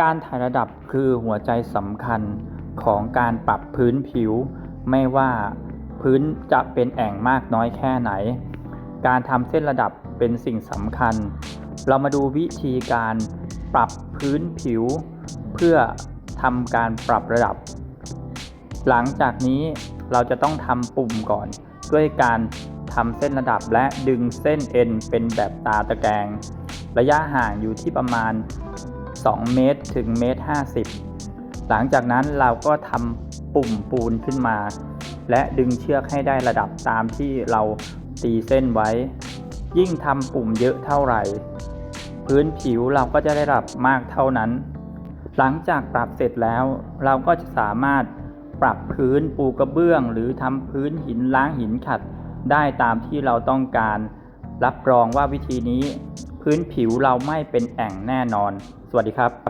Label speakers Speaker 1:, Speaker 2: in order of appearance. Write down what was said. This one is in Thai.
Speaker 1: การถ่ายระดับคือหัวใจสำคัญของการปรับพื้นผิว ไม่ว่าพื้นจะเป็นแอ่งมากน้อยแค่ไหน การทำเส้นระดับเป็นสิ่งสำคัญ เรามาดูวิธีการปรับพื้นผิว เพื่อทำการปรับระดับ หลังจากนี้เราจะต้องทำปุ่มก่อน ด้วยการทำเส้นระดับและดึงเส้นเอ็นเป็นแบบตาตะแกรง ระยะห่างอยู่ที่ประมาณ 2 เมตรถึงเมตร 50 หลังจากนั้นเราก็ทำปุ่มปูนขึ้นมา และดึงเชือกให้ได้ระดับตามที่เราตีเส้นไว้ ยิ่งทำปุ่มเยอะเท่าไหร่ พื้นผิวเราก็จะได้ระดับมากเท่านั้น หลังจากปรับเสร็จแล้ว เราก็จะสามารถปรับพื้นปูกระเบื้อง หรือทำพื้นหินล้างหินขัดได้ตามที่เราต้องการ รับรองว่าวิธีนี้ พื้นผิวเราไม่เป็นแอ่งแน่นอน สวัสดีครับ